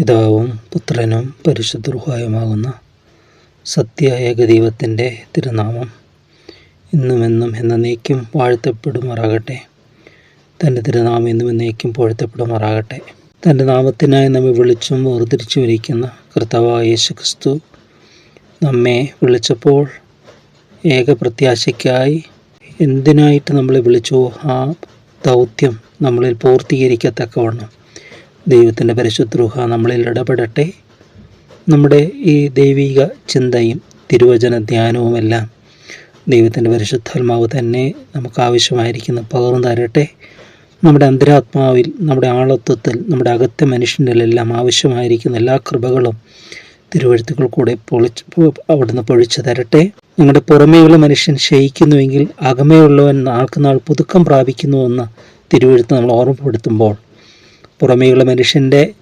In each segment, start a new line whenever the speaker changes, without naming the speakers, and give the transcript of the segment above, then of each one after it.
പിതാവും പുത്രനും പരിശുദ്ധുഹായുമാകുന്ന സത്യ ഏകദൈവത്തിന്റെ തിരുനാമം ഇന്നുമെന്നും എന്നേക്കും വാഴ്ത്തപ്പെടുമാറാകട്ടെ. തന്റെ തിരുനാമം ഇന്നും എന്നേക്കും പുകഴ്ത്തപ്പെടുമാറാകട്ടെ തന്റെ നാമത്തിനായി നമ്മെ വിളിച്ചും വേർതിരിച്ചു വരിക്കുന്ന കർത്താവായ യേശു ക്രിസ്തു നമ്മെ വിളിച്ചപ്പോൾ ഏക പ്രത്യാശയ്ക്കായി എന്തിനായിട്ട് നമ്മളെ വിളിച്ചു? ആ ദൗത്യം നമ്മളിൽ പൂർത്തീകരിക്കത്തക്കവണ്ണം. ദൈവത്തിന്റെ പരിശുദ്രൂഹ നമ്മളിൽ ഇടപെടട്ടെ. നമ്മുടെ ഈ ദൈവിക ചിന്തയും തിരുവചന ധ്യാനവുമെല്ലാം ദൈവത്തിന്റെ പരിശുദ്ധാത്മാവ് തന്നെ നമുക്ക് ആവശ്യമായിരിക്കുന്ന പകർന്നു തരട്ടെ. നമ്മുടെ അന്തരാത്മാവിൽ നമ്മുടെ ആളത്വത്തിൽ നമ്മുടെ അകത്തെ മനുഷ്യനിലെല്ലാം ആവശ്യമായിരിക്കുന്ന എല്ലാ കൃപകളും തിരുവഴുത്തുകൾ കൂടെ പൊളിച്ച് അവിടുന്ന് പൊഴിച്ചു തരട്ടെ. നിങ്ങളുടെ പുറമേയുള്ള മനുഷ്യൻ ക്ഷയിക്കുന്നുവെങ്കിൽ അകമേയുള്ളവൻ നാൾക്കുനാൾ പുതുക്കം പ്രാപിക്കുന്നുവെന്ന് തിരുവഴുത്ത് നമ്മൾ ഓർമ്മപ്പെടുത്തുമ്പോൾ പുറമേയുള്ള മനുഷ്യന്റെ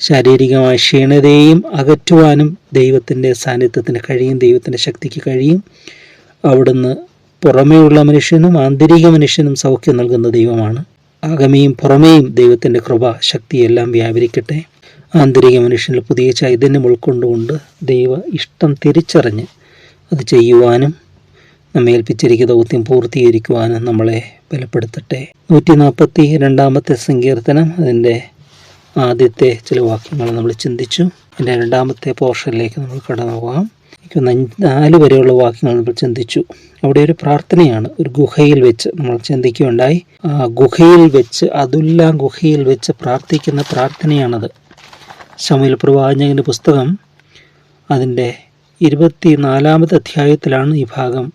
ശാരീരികമായ ക്ഷീണതയെയും അകറ്റുവാനും ദൈവത്തിന്റെ സാന്നിധ്യത്തിന് കഴിയും ദൈവത്തിന്റെ ശക്തിക്ക് കഴിയും. അവിടുന്ന് പുറമേയുള്ള മനുഷ്യനും ആന്തരിക മനുഷ്യനും സൗഖ്യം നൽകുന്ന ദൈവമാണ്. അകമയും പുറമേയും ദൈവത്തിന്റെ കൃപ ശക്തിയെല്ലാം വ്യാപരിക്കട്ടെ. ആന്തരിക മനുഷ്യനിൽ പുതിയ ചൈതന്യം ഉൾക്കൊണ്ടുകൊണ്ട് ദൈവ ഇഷ്ടം തിരിച്ചറിഞ്ഞ് അത് ചെയ്യുവാനും നമ്മെ ദൗത്യം പൂർത്തീകരിക്കുവാനും നമ്മളെ ബലപ്പെടുത്തട്ടെ. നൂറ്റി നാൽപ്പത്തി രണ്ടാമത്തെ സങ്കീർത്തനം അതിന്റെ ആദ്യത്തെ ചില വാക്യങ്ങൾ നമ്മൾ ചിന്തിച്ചു. എന്റെ രണ്ടാമത്തെ പോർഷനിലേക്ക് നമ്മൾ കടന്നു പോകാം. എനിക്ക് നാല് വരെയുള്ള വാക്യങ്ങൾ നമ്മൾ ചിന്തിച്ചു. അവിടെ ഒരു പ്രാർത്ഥനയാണ്. ഒരു ഗുഹയിൽ വെച്ച് നമ്മൾ ചിന്തിക്കുകയുണ്ടായി. ഗുഹയിൽ വെച്ച് അതുല്ല ഗുഹയിൽ വെച്ച് പ്രാർത്ഥിക്കുന്ന പ്രാർത്ഥനയാണത്. ശമയിൽ പ്രവാചകന്റെ പുസ്തകം അതിന്റെ ഇരുപത്തി നാലാമത്തെ അധ്യായത്തിലാണ് ഈ ഭാഗം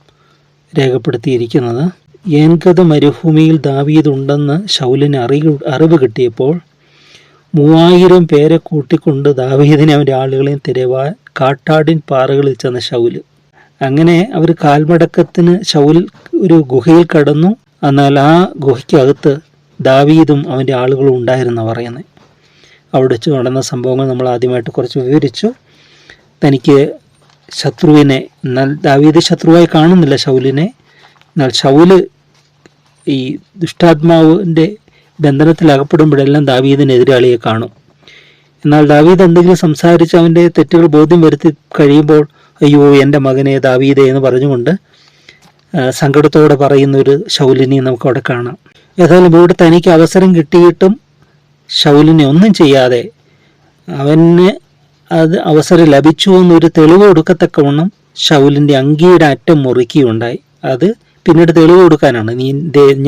രേഖപ്പെടുത്തിയിരിക്കുന്നത്. ഏൻകത് മരുഭൂമിയിൽ ദാവിയതുണ്ടെന്ന് ശൗലിന് അറിവ് അറിവ് കിട്ടിയപ്പോൾ മൂവായിരം പേരെ കൂട്ടിക്കൊണ്ട് ദാവീദിനെ അവന്റെ ആളുകളെയും തിരവാൻ കാട്ടാടിൻ പാറകളിൽ ചെന്ന ശൗൽ. അങ്ങനെ അവർ കാൽമടക്കത്തിന് ഷൗൽ ഒരു ഗുഹയിൽ കടന്നു. എന്നാൽ ആ ഗുഹയ്ക്കകത്ത് ദാവീദും അവന്റെ ആളുകളും ഉണ്ടായിരുന്നു പറയുന്നത് അവിടെ വെച്ച് നടന്ന സംഭവങ്ങൾ നമ്മൾ ആദ്യമായിട്ട് കുറച്ച് വിവരിച്ചു. തനിക്ക് ശത്രുവിനെ എന്നാൽ ദാവീദ് ശത്രുവായി കാണുന്നില്ല ഷൗലിനെ എന്നാൽ ശൗൽ ഈ ദുഷ്ടാത്മാവിന്റെ ബന്ധനത്തിൽ അകപ്പെടുമ്പോഴെല്ലാം ദാവീദിന് എതിരാളിയെ കാണും. എന്നാൽ ദാവീദ് എന്തെങ്കിലും സംസാരിച്ച് അവന്റെ തെറ്റുകൾ ബോധ്യം വരുത്തി കഴിയുമ്പോൾ അയ്യോ എന്റെ മകനെ ദാവീദേ എന്ന് പറഞ്ഞുകൊണ്ട് സങ്കടത്തോടെ പറയുന്ന ഒരു ശൗലിനെ നമുക്ക് അവിടെ കാണാം. ഏതായാലും ഇവിടെ തനിക്ക് അവസരം കിട്ടിയിട്ടും ശൗലിനെ ഒന്നും ചെയ്യാതെ അവന് അത് അവസരം ലഭിച്ചു എന്നൊരു തെളിവ് കൊടുക്കത്തക്കവണ്ണം ശൗലിന്റെ അങ്കിയുടെ അറ്റം മുറുക്കിയുണ്ടായി. അത് പിന്നീട് തെളിവ് കൊടുക്കാനാണ്. നീ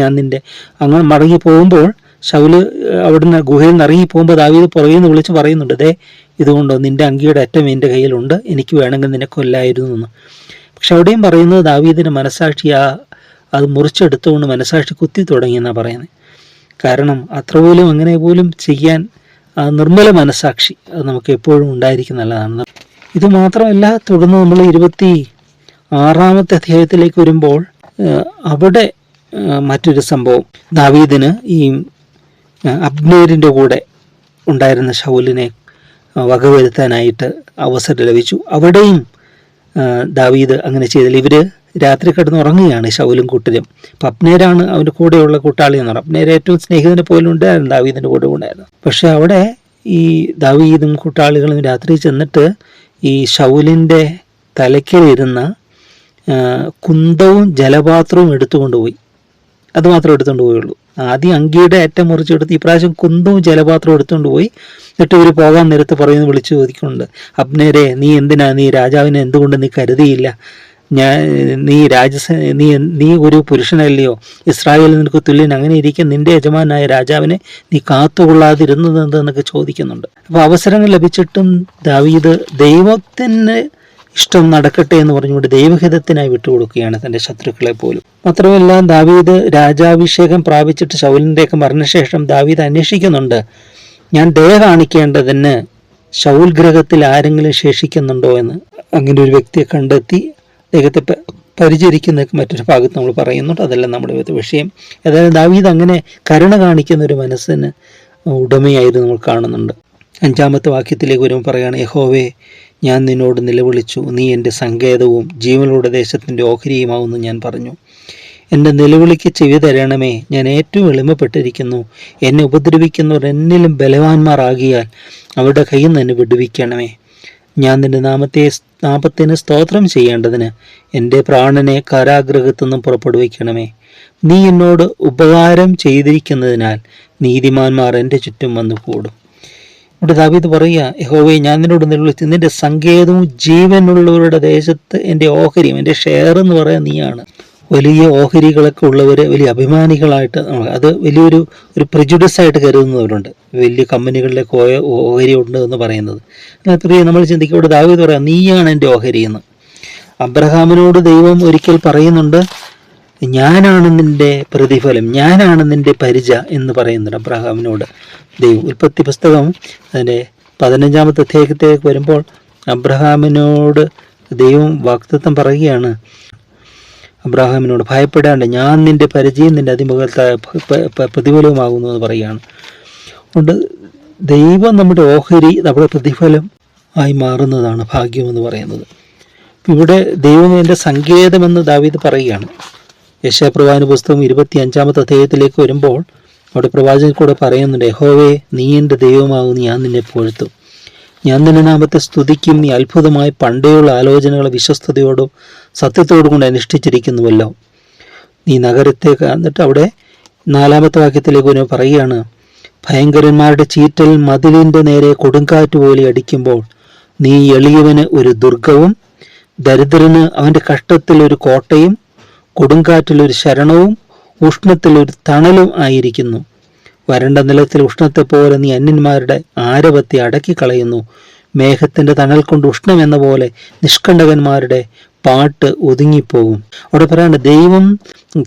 ഞാൻ നിന്റെ അങ്ങനെ മടങ്ങി പോകുമ്പോൾ ശൗൽ അവിടുന്ന് ഗുഹയിൽ നിന്ന് ഇറങ്ങി പോകുമ്പോൾ ദാവീദ് പുറകിൽ നിന്ന് വിളിച്ച് പറയുന്നുണ്ട് ദേ ഇതുകൊണ്ടോ നിന്റെ അങ്കിയുടെ അറ്റം എന്റെ കയ്യിലുണ്ട് എനിക്ക് വേണമെങ്കിൽ നിന്നെ കൊല്ലായിരുന്നു എന്ന്. പക്ഷെ അവിടെയും പറയുന്നത് ദാവീദിന്റെ മനസാക്ഷി ആ അത് മുറിച്ചെടുത്തുകൊണ്ട് മനസാക്ഷി കുത്തി തുടങ്ങിയെന്നാണ് പറയുന്നത്. കാരണം അത്ര പോലും അങ്ങനെ പോലും ചെയ്യാൻ നിർമ്മല മനസാക്ഷി അത് നമുക്ക് എപ്പോഴും ഉണ്ടായിരിക്കും നല്ലതാണ്. ഇത് മാത്രമല്ല തുടർന്ന് നമ്മൾ ഇരുപത്തി ആറാമത്തെ അധ്യായത്തിലേക്ക് വരുമ്പോൾ അവിടെ മറ്റൊരു സംഭവം. ദാവീദിന് ഈ അബ്നേരിന്റെ കൂടെ ഉണ്ടായിരുന്ന ഷൗലിനെ വകവരുത്താനായിട്ട് അവസരം ലഭിച്ചു. അവിടെയും ദാവീദ് അങ്ങനെ ചെയ്തില്ല. ഇവർ രാത്രി കിടന്ന് ഷൗലും കൂട്ടരും അപ്പം അപ്നേരാണ് അവന്റെ കൂടെയുള്ള കൂട്ടാളി എന്ന് പറഞ്ഞത് അപ്നേര ഏറ്റവും സ്നേഹിതനെ പോലും ഉണ്ടായിരുന്നു ദാവീദിന്റെ കൂടെ ഉണ്ടായിരുന്നു. പക്ഷെ അവിടെ ഈ ദാവീദും കൂട്ടാളികളും രാത്രി ചെന്നിട്ട് ഈ ഷൗലിന്റെ തലയ്ക്കലിരുന്ന കുന്തവും ജലപാത്രവും എടുത്തുകൊണ്ട് പോയി. അത് മാത്രം എടുത്തുകൊണ്ട് പോയുള്ളൂ. ആദ്യം അങ്കിയുടെ അറ്റം മുറിച്ചെടുത്ത് ഇപ്രാവശ്യം കുന്തവും ജലപാത്രവും എടുത്തുകൊണ്ട് പോയി. എന്നിട്ട് ഇവർ പോകാൻ നേരത്ത് പറയുന്നത് വിളിച്ചു ചോദിക്കുന്നുണ്ട്. അബ്നേരെ നീ എന്തിനാ? നീ രാജാവിനെ എന്തുകൊണ്ട് നീ കരുതിയില്ല? ഞാൻ നീ രാജസ നീ നീ ഒരു പുരുഷനല്ലയോ? ഇസ്രായേലിൽ നിനക്ക് തുല്യൻ അങ്ങനെ ഇരിക്കും നിന്റെ യജമാനായ രാജാവിനെ നീ കാത്തുകൊള്ളാതിരുന്നത് എന്തെന്നൊക്കെ ചോദിക്കുന്നുണ്ട്. അപ്പോൾ അവസരങ്ങൾ ലഭിച്ചിട്ടും ദാവീദ് ദൈവത്തിന് ഇഷ്ടം നടക്കട്ടെ എന്ന് പറഞ്ഞുകൊണ്ട് ദൈവഹിതത്തിനായി വിട്ടുകൊടുക്കുകയാണ് തന്റെ ശത്രുക്കളെ പോലും. മാത്രമല്ല ദാവീദ് രാജാഭിഷേകം പ്രാപിച്ചിട്ട് ശൗലിന്റെയൊക്കെ മരണശേഷം ദാവീദ് അന്വേഷിക്കുന്നുണ്ട്. ഞാൻ ദയ കാണിക്കേണ്ടതിന് ശൗൽ ഗ്രഹത്തിൽ ആരെങ്കിലും ശേഷിക്കുന്നുണ്ടോ എന്ന്. അങ്ങനെ ഒരു വ്യക്തിയെ കണ്ടെത്തി അദ്ദേഹത്തെ പരിചരിക്കുന്ന മറ്റൊരു ഭാഗത്ത് നമ്മൾ പറയുന്നുണ്ട്. അതെല്ലാം നമ്മുടെ വിഷയം. ഏതായാലും ദാവീദ് അങ്ങനെ കരുണ കാണിക്കുന്ന ഒരു മനസ്സിന് ഉടമയായിരുന്നു നമ്മൾ കാണുന്നുണ്ട്. അഞ്ചാമത്തെ വാക്യത്തിലേക്ക് വരുമ്പോൾ പറയുകയാണ് യഹോവേ ഞാൻ നിന്നോട് നിലവിളിച്ചു. നീ എന്റെ സങ്കേതവും ജീവനുള്ള ദേശത്തിന്റെ ഓഹരിയുമാവുമെന്ന് ഞാൻ പറഞ്ഞു. എന്റെ നിലവിളിക്ക് ചെവി തരണമേ. ഞാൻ ഏറ്റവും എളിമപ്പെട്ടിരിക്കുന്നു. എന്നെ ഉപദ്രവിക്കുന്നവർ എന്നിലും ബലവാന്മാരാകിയാൽ അവരുടെ കയ്യിൽ നിന്ന് എന്നെ വിടുവിക്കണമേ. ഞാൻ നിന്റെ നാമത്തെ നാമത്തിന് സ്തോത്രം ചെയ്യേണ്ടതിന് എന്റെ പ്രാണനെ കാരാഗ്രഹത്തു നിന്നും പുറപ്പെടുവിക്കണമേ. നീ എന്നോട് ഉപകാരം ചെയ്തിരിക്കുന്നതിനാൽ നീതിമാന്മാർ എന്റെ ചുറ്റും വന്നു കൂടും ഇവിടെ ദാവീദ് പറയുക യഹോവയെ ഞാൻ നിന്നോട് നിലവിളിച്ചു നിന്റെ സങ്കേതവും ജീവനുള്ളവരുടെ ദേശത്ത് എന്റെ ഓഹരിയും എന്റെ ഷെയർ എന്ന് പറയാൻ നീയാണ്. വലിയ ഓഹരികളൊക്കെ ഉള്ളവരെ വലിയ അഭിമാനികളായിട്ട് അത് വലിയൊരു ഒരു prejudice ആയിട്ട് കരുതുന്നവരുണ്ട്. വലിയ കമ്പനികളിലേക്ക് ഓഹരി ഉണ്ട് എന്ന് പറയുന്നത്. എന്നാൽ പ്രിയ നമ്മൾ ചിന്തിക്കും ഇവിടെ ദാവീദ് പറയാം നീയാണ് എന്റെ ഓഹരി എന്ന്. അബ്രഹാമിനോട് ദൈവം ഒരിക്കൽ പറയുന്നുണ്ട് ഞാനാണ് നിന്റെ പ്രതിഫലം ഞാനാണ് നിന്റെ പരിച എന്ന് പറയുന്നുണ്ട് അബ്രഹാമിനോട്. ദൈവം ഉൽപ്പത്തി പുസ്തകം അതിന്റെ പതിനഞ്ചാമത്തെ അധ്യായത്തിലേക്ക് വരുമ്പോൾ അബ്രഹാമിനോട് ദൈവം വാക്തത്വം പറയുകയാണ്. അബ്രാഹാമിനോട് ഭയപ്പെടാണ്ട് ഞാൻ നിന്റെ പരിചയം നിന്റെ അതിമുഖത്ത പ്രതിഫലവുമാകുന്നു എന്ന് പറയുകയാണ്. അതുകൊണ്ട് ദൈവം നമ്മുടെ ഓഹരി നമ്മുടെ പ്രതിഫലം ആയി മാറുന്നതാണ് ഭാഗ്യമെന്ന് പറയുന്നത്. ഇവിടെ ദൈവം എന്റെ സങ്കേതമെന്ന് ദാവീദ് പറയുകയാണ്. യശാപ്രവാന പുസ്തകം ഇരുപത്തി അഞ്ചാമത്തെ അധ്യായത്തിലേക്ക് വരുമ്പോൾ അവിടെ പ്രവാചകൻ കൂടെ പറയുന്നുണ്ട് യഹോവേ നീ എന്റെ ദൈവമാകുന്നു ഞാൻ നിന്നെ പുകഴ്ത്തും. ഞാൻ നിന്റെ നാമത്തെ സ്തുതിക്കും നീ അത്ഭുതമായി പണ്ടേയുള്ള ആലോചനകളെ വിശ്വസ്തയോടും സത്യത്തോടും കൊണ്ട് അനുഷ്ഠിച്ചിരിക്കുന്നുവല്ലോ. നീ നഗരത്തെ എന്നിട്ട് അവിടെ നാലാമത്തെ വാക്യത്തിലേക്ക് ഒരു പറയുകയാണ് ഭയങ്കരന്മാരുടെ ചീറ്റൽ മതിലിന്റെ നേരെ കൊടുങ്കാറ്റ് പോലെ അടിക്കുമ്പോൾ നീ എളിയവന് ഒരു ദുർഗവും ദരിദ്രന് അവന്റെ കഷ്ടത്തിൽ ഒരു കോട്ടയും കൊടുങ്കാറ്റിൽ ഒരു ശരണവും ഉഷ്ണത്തിലൊരു തണലും ആയിരിക്കുന്നു. വരണ്ട നിലത്തിൽ ഉഷ്ണത്തെ പോലെ നീ അന്യന്മാരുടെ ആരവത്തെ അടക്കിക്കളയുന്നു. മേഘത്തിന്റെ തണൽ കൊണ്ട് ഉഷ്ണം എന്ന പോലെ നിഷ്കണ്ഠകന്മാരുടെ പാട്ട് ഒതുങ്ങിപ്പോകും. അവിടെ പറയാണ് ദൈവം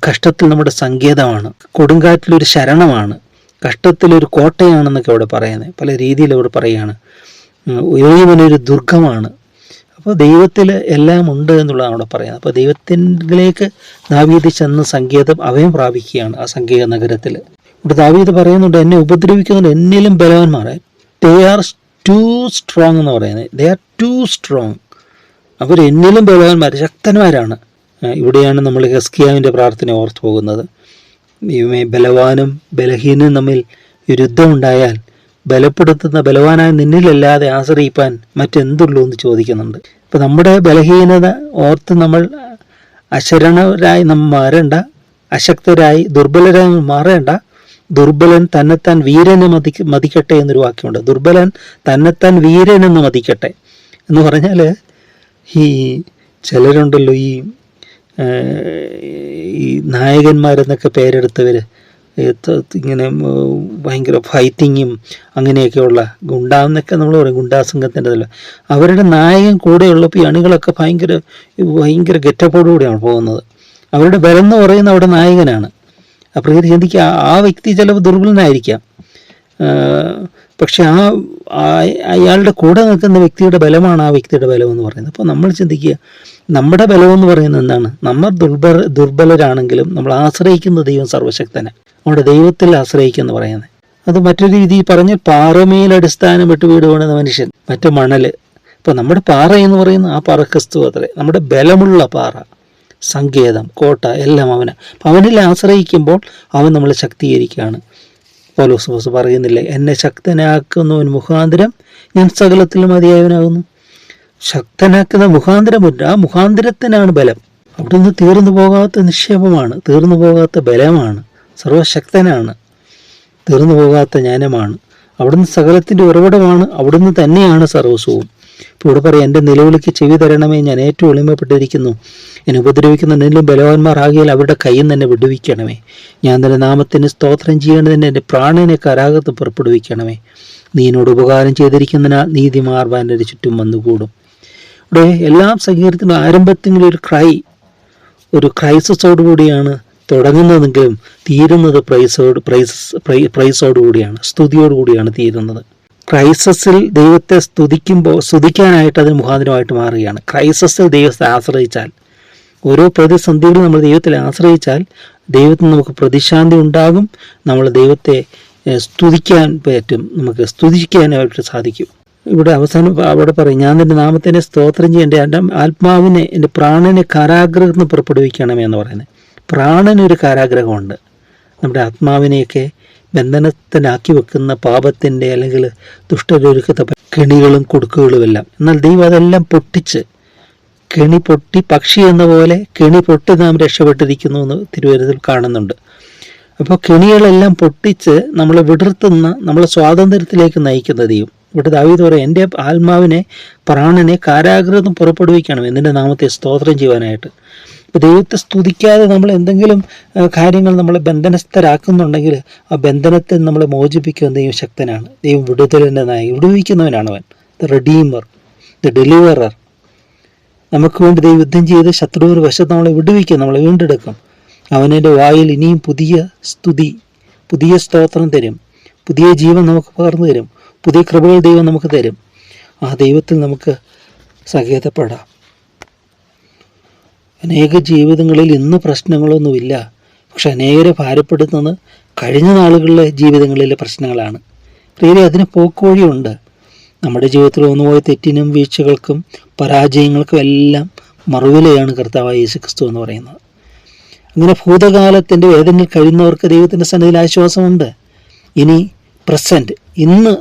കഷ്ടത്തിൽ നമ്മുടെ സങ്കേതമാണ് കൊടുങ്കാറ്റിലൊരു ശരണമാണ് കഷ്ടത്തിലൊരു കോട്ടയാണെന്നൊക്കെ അവിടെ പറയുന്നത് പല രീതിയിൽ അവിടെ പറയുകയാണ് ഉയർന്നൊരു ദുർഗമാണ് അപ്പോൾ ദൈവത്തിൽ എല്ലാം ഉണ്ട് എന്നുള്ളതാണ് അവിടെ പറയുന്നത്. അപ്പോൾ ദൈവത്തിലേക്ക് ദാവീദ് ചെന്ന് സങ്കേതം അവയും പ്രാപിക്കുകയാണ് ആ സങ്കേത നഗരത്തിൽ. ഇവിടെ ദാവീദ് പറയുന്നുണ്ട് എന്നെ ഉപദ്രവിക്കുന്നുണ്ട് എന്നിലും ബലവാന്മാർ ദേ ആർ ടു സ്ട്രോങ് എന്ന് പറയുന്നത്. ദേ ആർ ടു സ്ട്രോങ് അവർ എന്നിലും ബലവാന്മാർ ശക്തന്മാരാണ്. ഇവിടെയാണ് നമ്മൾ ഹെസ്കിയാവിന്റെ പ്രാർത്ഥന ഓർത്തു പോകുന്നത്. ബലവാനും ബലഹീനും തമ്മിൽ യുദ്ധമുണ്ടായാൽ ബലപ്പെടുത്തുന്ന ബലവാനായ നിന്നിലല്ലാതെ ആശ്രയിപ്പാൻ മറ്റെന്തുള്ളൂ എന്ന് ചോദിക്കുന്നുണ്ട്. ഇപ്പം നമ്മുടെ ബലഹീനത ഓർത്ത് നമ്മൾ അശരണരായി നമ്മൾ മാറേണ്ട അശക്തരായി ദുർബലരായി മാറേണ്ട ദുർബലൻ തന്നെത്താൻ വീരനെ മതി മതിക്കട്ടെ എന്നൊരു വാക്യമുണ്ട്. ദുർബലൻ തന്നെത്താൻ വീരനെന്ന് മതിക്കട്ടെ എന്ന് പറഞ്ഞാൽ ഈ ചിലരുണ്ടല്ലോ ഈ ഈ നായകന്മാരെന്നൊക്കെ പേരെടുത്തവർ ഇങ്ങനെ ഭയങ്കര ഫൈറ്റിങ്ങും അങ്ങനെയൊക്കെയുള്ള ഗുണ്ടാന്നൊക്കെ നമ്മൾ പറയും ഗുണ്ടാ സംഘത്തിന്റെതല്ല അവരുടെ നായകൻ കൂടെയുള്ളപ്പോൾ ഈ അണികളൊക്കെ ഭയങ്കര ഭയങ്കര ഗെറ്റപ്പോടുകൂടിയാണ് പോകുന്നത്. അവരുടെ ബലം എന്ന് പറയുന്നത് അവിടെ നായകനാണ്. അപ്പോൾ ഇത് ചിന്തിക്കുക ആ- വ്യക്തി ചിലപ്പോൾ ദുർബലനായിരിക്കാം. പക്ഷേ ആ അയാളുടെ കൂടെ നിൽക്കുന്ന വ്യക്തിയുടെ ബലമാണ് ആ വ്യക്തിയുടെ ബലം എന്ന് പറയുന്നത്. അപ്പോൾ നമ്മൾ ചിന്തിക്കുക നമ്മുടെ ബലം എന്ന് പറയുന്നത് എന്താണ്? നമ്മൾ ദുർബല ദുർബലരാണെങ്കിലും നമ്മൾ ആശ്രയിക്കുന്ന ദൈവം സർവശക്തനെ. നമ്മുടെ ദൈവത്തിൽ ആശ്രയിക്കുക എന്ന് പറയുന്നത്. അത് മറ്റൊരു രീതിയിൽ പറഞ്ഞ് പാറമേൽ അടിസ്ഥാനപ്പെട്ട് വീടുവാണ് മനുഷ്യൻ മറ്റു മണൽ. ഇപ്പൊ നമ്മുടെ പാറ എന്ന് പറയുന്ന ആ പാറ ക്രിസ്തു അത്രേ നമ്മുടെ ബലമുള്ള പാറ സങ്കേതം കോട്ട എല്ലാം അവന്. അവനിൽ ആശ്രയിക്കുമ്പോൾ അവൻ നമ്മളെ ശക്തീകരിക്കുകയാണ്. പൗലോസ് ബോസ് പറയുന്നില്ലേ എന്നെ ശക്തനാക്കുന്നവൻ മുഖാന്തരം ഞാൻ സകലത്തിലും മതിയായവനാകുന്നു. ശക്തനാക്കുന്ന മുഖാന്തരമുണ്ട് ആ മുഖാന്തരത്തിനാണ് ബലം. അവിടുന്ന് തീർന്നു പോകാത്ത നിക്ഷേപമാണ് തീർന്നു പോകാത്ത ബലമാണ്. സർവശക്തനാണ്. തീർന്നു പോകാത്ത ജ്ഞാനമാണ്. അവിടുന്ന് സകലത്തിന്റെ ഉറവിടമാണ് അവിടുന്ന് തന്നെയാണ് സർവസ്വവും. ഇപ്പോൾ ഇവിടെ പറയാം എന്റെ നിലവിളിക്ക് ചെവി തരണമേ ഞാൻ ഏറ്റവും എളിമപ്പെട്ടിരിക്കുന്നു. എന്നെ ഉപദ്രവിക്കുന്ന നിന്നിലും ബലവാന്മാരാകിയാൽ അവരുടെ കയ്യിൽ തന്നെ വിടുവിക്കണമേ. ഞാൻ നിന്റെ നാമത്തിന് സ്തോത്രം ചെയ്യേണ്ടതിന് എന്റെ പ്രാണനെ കരാകത്ത് പുറപ്പെടുവിക്കണമേ. നീ എന്നോട് ഉപകാരം ചെയ്തിരിക്കുന്നതിനാൽ നീതിമാർവാൻ എന്റെ ചുറ്റും വന്നുകൂടും. ഇവിടെ എല്ലാം സംഗീതത്തിന്റെ ആരംഭത്തിൽ ഒരു ക്രൈ ഒരു ക്രൈസിസോട് കൂടിയാണ് തുടങ്ങുന്നതെങ്കിലും തീരുന്നത് പ്രൈസോട് പ്രൈസ് പ്രൈ- പ്രൈസോട് കൂടിയാണ് സ്തുതിയോട് കൂടിയാണ് തീരുന്നത്. ക്രൈസസിൽ ദൈവത്തെ സ്തുതിക്കുമ്പോൾ സ്തുതിക്കാനായിട്ട് അതിന് മുഖാന്തരമായിട്ട് മാറുകയാണ്. ക്രൈസസിൽ ദൈവത്തെ ആശ്രയിച്ചാൽ ഓരോ പ്രതിസന്ധികളും നമ്മൾ ദൈവത്തിൽ ആശ്രയിച്ചാൽ ദൈവത്തിന് നമുക്ക് പ്രതിശാന്തി ഉണ്ടാകും. നമ്മൾ ദൈവത്തെ സ്തുതിക്കാൻ പറ്റും. നമുക്ക് സ്തുതിക്കാനായിട്ട് സാധിക്കും. ഇവിടെ അവസാനം അവിടെ പറയും ഞാൻ എന്റെ നാമത്തിനെ സ്തോത്രം ചെയ്യേണ്ട എന്റെ ആത്മാവിനെ എന്റെ പ്രാണനെ കാരാഗ്രഹത്തിൽ നിന്ന് പുറപ്പെടുവിക്കണമേ എന്ന് പറയുന്നത്. പ്രാണനൊരു കാരാഗ്രഹമുണ്ട്. നമ്മുടെ ആത്മാവിനെയൊക്കെ ബന്ധനത്തിനാക്കി വെക്കുന്ന പാപത്തിന്റെ അല്ലെങ്കിൽ ദുഷ്ടരൊരുക്കത്തെ കെണികളും കൊടുക്കുകളും എല്ലാം എന്നാൽ ദൈവം അതെല്ലാം പൊട്ടിച്ച് കെണി പൊട്ടി പക്ഷി എന്ന പോലെ കെണി പൊട്ടി നാം രക്ഷപ്പെട്ടിരിക്കുന്നു എന്ന് തിരുവനന്തപുരത്തിൽ കാണുന്നുണ്ട്. അപ്പോൾ കെണികളെല്ലാം പൊട്ടിച്ച് നമ്മളെ വിടർത്തുന്ന നമ്മളെ സ്വാതന്ത്ര്യത്തിലേക്ക് നയിക്കുന്ന ദൈവം. ഇവിടെ ദാവീദ് പറയും എന്റെ ആത്മാവിനെ പ്രാണനെ കാരാഗ്രഹം പുറപ്പെടുവിക്കണം. എന്നിന്റെ നാമത്തെ സ്തോത്രം ചെയ്യുവാനായിട്ട്. ദൈവത്തെ സ്തുതിക്കാതെ നമ്മൾ എന്തെങ്കിലും കാര്യങ്ങൾ നമ്മളെ ബന്ധനസ്ഥരാക്കുന്നുണ്ടെങ്കിൽ ആ ബന്ധനത്തെ നമ്മളെ മോചിപ്പിക്കുന്ന ദൈവം ശക്തനാണ്. ദൈവം വിടുതലിന്റെ നായി വിടുവിക്കുന്നവനാണ് അവൻ. ദ റെഡീമർ ദ ഡെലിവറർ നമുക്ക് വേണ്ടി ദൈവം യുദ്ധം ചെയ്ത് ശത്രുവിന് വശത്ത് നമ്മളെ വിടുവിക്കും നമ്മളെ വീണ്ടെടുക്കും. അവനെന്റെ വായിൽ ഇനിയും പുതിയ സ്തുതി പുതിയ സ്തോത്രം തരും. പുതിയ ജീവൻ നമുക്ക് പകർന്നു തരും. പുതിയ കൃപകൾ ദൈവം നമുക്ക് തരും. ആ ദൈവത്തിൽ നമുക്ക് സഹേതപ്പെടാം. അനേക ജീവിതങ്ങളിൽ ഇന്ന് പ്രശ്നങ്ങളൊന്നുമില്ല. പക്ഷെ അനേകരെ ഭാരപ്പെടുത്തുന്നത് കഴിഞ്ഞ നാളുകളിലെ ജീവിതങ്ങളിലെ പ്രശ്നങ്ങളാണ്. പ്രിയരെ അതിന് പോക്കുവഴിയുണ്ട്. നമ്മുടെ ജീവിതത്തിൽ ഒന്നുപോയ തെറ്റിനും വീഴ്ചകൾക്കും പരാജയങ്ങൾക്കും എല്ലാം മറുവിലയാണ് കർത്താവായ യേശു ക്രിസ്തു എന്ന് പറയുന്നത്. അങ്ങനെ ഭൂതകാലത്തിന്റെ വേദനയിൽ കഴിയുന്നവർക്ക് ദൈവത്തിന്റെ സന്നിധിയിൽ ആശ്വാസമുണ്ട്. ഇനി പ്രസന്റ് ഇന്ന്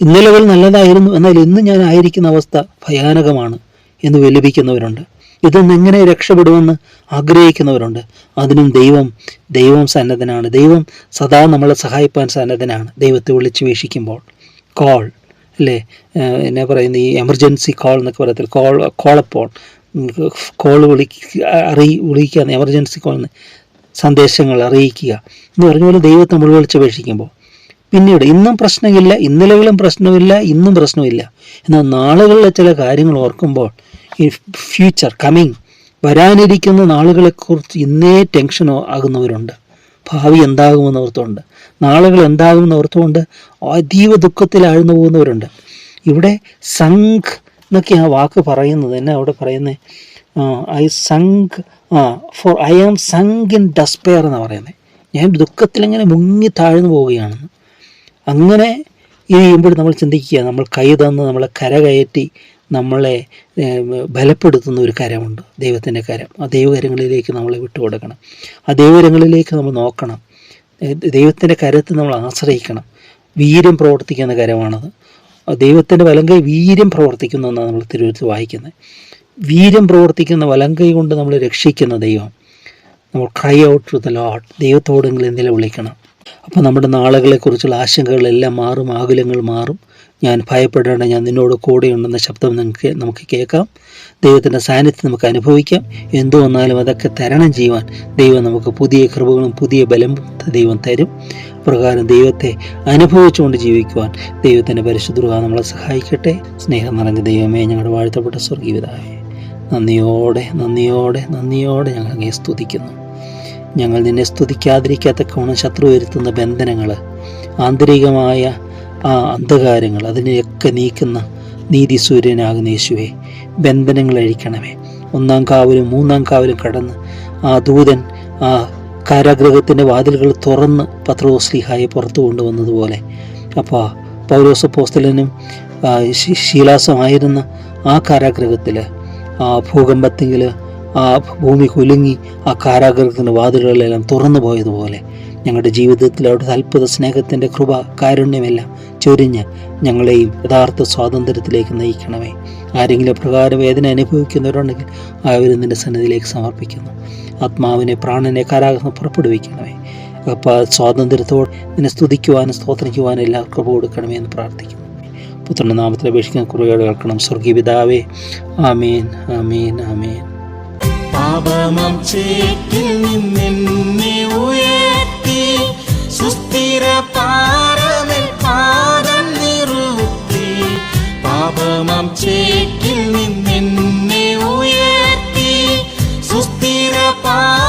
ഇന്നലകൾ നല്ലതായിരുന്നു എന്നാൽ ഇന്ന് ഞാൻ ആയിരിക്കുന്ന അവസ്ഥ ഭയാനകമാണ് എന്ന് വിലപിക്കുന്നവരുണ്ട്. ഇതിൽ എങ്ങനെ രക്ഷപ്പെടുമെന്ന് ആഗ്രഹിക്കുന്നവരുണ്ട്. അതിനും ദൈവം ദൈവം സന്നദ്ധനാണ്. ദൈവം സദാ നമ്മളെ സഹായിപ്പാൻ സന്നദ്ധനാണ്. ദൈവത്തെ വിളിച്ച് വീക്ഷിക്കുമ്പോൾ. കോൾ അല്ലേ? എന്നാ പറയുന്ന? ഈ എമർജൻസി കോൾ എന്നൊക്കെ പറയത്തില്ല? കോൾ കോളപ്പോൾ കോൾ വിളിക്ക അറിയി വിളിക്കുക എമർജൻസി കോൾ സന്ദേശങ്ങൾ അറിയിക്കുക. എന്ന് പറഞ്ഞ പോലെ ദൈവത്തെ നമ്മൾ വിളിച്ചപേക്ഷിക്കുമ്പോൾ പിന്നീട് ഇന്നും പ്രശ്നമില്ല ഇന്നലകളും പ്രശ്നമില്ല ഇന്നും പ്രശ്നമില്ല. എന്നാൽ നാളുകളിലെ ചില കാര്യങ്ങൾ ഓർക്കുമ്പോൾ ഫ്യൂച്ചർ കമ്മിങ് വരാനിരിക്കുന്ന നാളുകളെക്കുറിച്ച് ഇന്നേ ടെൻഷൻ ആകുന്നവരുണ്ട്. ഭാവി എന്താകുമെന്ന് ഓർത്തുകൊണ്ട് നാളുകൾ എന്താകുമെന്ന് ഓർത്തുകൊണ്ട് അതീവ ദുഃഖത്തിൽ ആഴ്ന്നു പോകുന്നവരുണ്ട്. ഇവിടെ സംഘ് എന്നൊക്കെ ആ വാക്ക് പറയുന്നത് എന്നെ അവിടെ പറയുന്നത് I sank for I am sunk in despair എന്നാണ് പറയുന്നത് ഞാൻ ദുഃഖത്തിലിങ്ങനെ മുങ്ങി താഴ്ന്നു പോവുകയാണെന്ന്. അങ്ങനെ ഇത് ചെയ്യുമ്പോൾ നമ്മൾ ചിന്തിക്കുക നമ്മൾ കൈ തന്ന് നമ്മളെ കരകയറ്റി നമ്മളെ ബലപ്പെടുത്തുന്ന ഒരു കരമുണ്ട് ദൈവത്തിന്റെ കരം. ആ ദൈവകരങ്ങളിലേക്ക് നമ്മളെ വിട്ടുകൊടുക്കണം. ആ ദൈവകരങ്ങളിലേക്ക് നമ്മൾ നോക്കണം. ദൈവത്തിന്റെ കരത്തിൽ നമ്മൾ ആശ്രയിക്കണം. വീര്യം പ്രവർത്തിക്കുന്ന കരമാണത്. ദൈവത്തിന്റെ വലങ്കൈ വീര്യം പ്രവർത്തിക്കുന്നു എന്നാണ് നമ്മൾ തിരുവനന്തപുരത്ത് വായിക്കുന്നത്. വീര്യം പ്രവർത്തിക്കുന്ന വലങ്കൈ കൊണ്ട് നമ്മൾ രക്ഷിക്കുന്ന ദൈവം. നമ്മൾ cry out to the lord ദൈവത്തോടെങ്കിലും വിളിക്കണം അപ്പോൾ നമ്മുടെ നാളുകളെക്കുറിച്ചുള്ള ആശങ്കകളെല്ലാം മാറും ആകുലങ്ങൾ മാറും. ഞാൻ ഭയപ്പെടേണ്ട ഞാൻ നിന്നോട് കൂടെയുണ്ടെന്ന ശബ്ദം നിങ്ങൾക്ക് നമുക്ക് കേൾക്കാം. ദൈവത്തിന്റെ സാന്നിധ്യം നമുക്ക് അനുഭവിക്കാം. എന്തു വന്നാലും അതൊക്കെ തരണം ചെയ്യുവാൻ ദൈവം നമുക്ക് പുതിയ കൃപകളും പുതിയ ബലം ദൈവം തരും. പ്രകാരം ദൈവത്തെ അനുഭവിച്ചുകൊണ്ട് ജീവിക്കുവാൻ ദൈവത്തിന്റെ പരിശുദ്ധ നമ്മളെ സഹായിക്കട്ടെ. സ്നേഹം നിറഞ്ഞ ദൈവമേ ഞങ്ങളുടെ വാഴ്ത്തപ്പെട്ട സ്വർഗീയതാവേ നന്ദിയോടെ നന്ദിയോടെ നന്ദിയോടെ ഞങ്ങൾ അങ്ങേ സ്തുതിക്കുന്നു. ഞങ്ങൾ നിന്നെ സ്തുതിക്കാതിരിക്കാത്തക്കവണ്ണം ശത്രു വരുത്തുന്ന ബന്ധനങ്ങൾ ആന്തരികമായ ആ അന്ധകാരങ്ങൾ അതിനെയൊക്കെ നീക്കുന്ന നീതി സൂര്യനാകുന്ന യേശുവെ ബന്ധനങ്ങൾ അഴിക്കണമേ. ഒന്നാം കാവലും മൂന്നാം കാവലും കടന്ന് ആ ദൂതൻ ആ കാരാഗ്രഹത്തിന്റെ വാതിലുകൾ തുറന്ന് പത്രോസ്ലിഹായെ പുറത്തു കൊണ്ടുവന്നതുപോലെ. അപ്പോൾ പൗലോസ് ശി- ശീലാസമായിരുന്ന ആ കാരാഗ്രഹത്തിൽ ആ ഭൂകമ്പത്തെങ്കിൽ ആ ഭൂമി കുലുങ്ങി ആ കാരാഗ്രഹത്തിന്റെ വാതിലുകളെല്ലാം തുറന്നു പോയതുപോലെ. ഞങ്ങളുടെ ജീവിതത്തിൽ അവിടുത്തെ അത്ഭുത സ്നേഹത്തിന്റെ കൃപ കാരുണ്യമെല്ലാം ചൊരിഞ്ഞ് ഞങ്ങളെയും യഥാർത്ഥ സ്വാതന്ത്ര്യത്തിലേക്ക് നയിക്കണമേ. ആരെങ്കിലും പ്രകാരം വേദന അനുഭവിക്കുന്നവരുണ്ടെങ്കിൽ അവരും നിന്റെ സന്നിധിയിലേക്ക് സമർപ്പിക്കുന്നു. ആത്മാവിനെ പ്രാണനെ കാരാഗ്രഹം പുറപ്പെടുവിക്കണമേ. അപ്പോൾ സ്വാതന്ത്ര്യത്തോട് നിന്നെ സ്തുതിക്കുവാനും സ്തോത്രിക്കുവാനും എല്ലാവർക്കും കൃപ കൊടുക്കണമേ എന്ന് പ്രാർത്ഥിക്കുന്നു. പുത്രന്റെ നാമത്തിൽ അപേക്ഷിക്കുന്ന കുറവുകൾ കേൾക്കണം. സ്വർഗീയ പിതാവേ ആമീൻ ആമീൻ ആമീൻ.
പാപമം ചേറ്റിൽ നിന്നെ ഉയർത്തി. സുസ്ഥിര പാറമേൽ പാദം നിറുത്തി പാപമാം ചേറ്റിൽ നിന്നെന്നെ ഉയർത്തി സുസ്ഥിര പാറമേൽ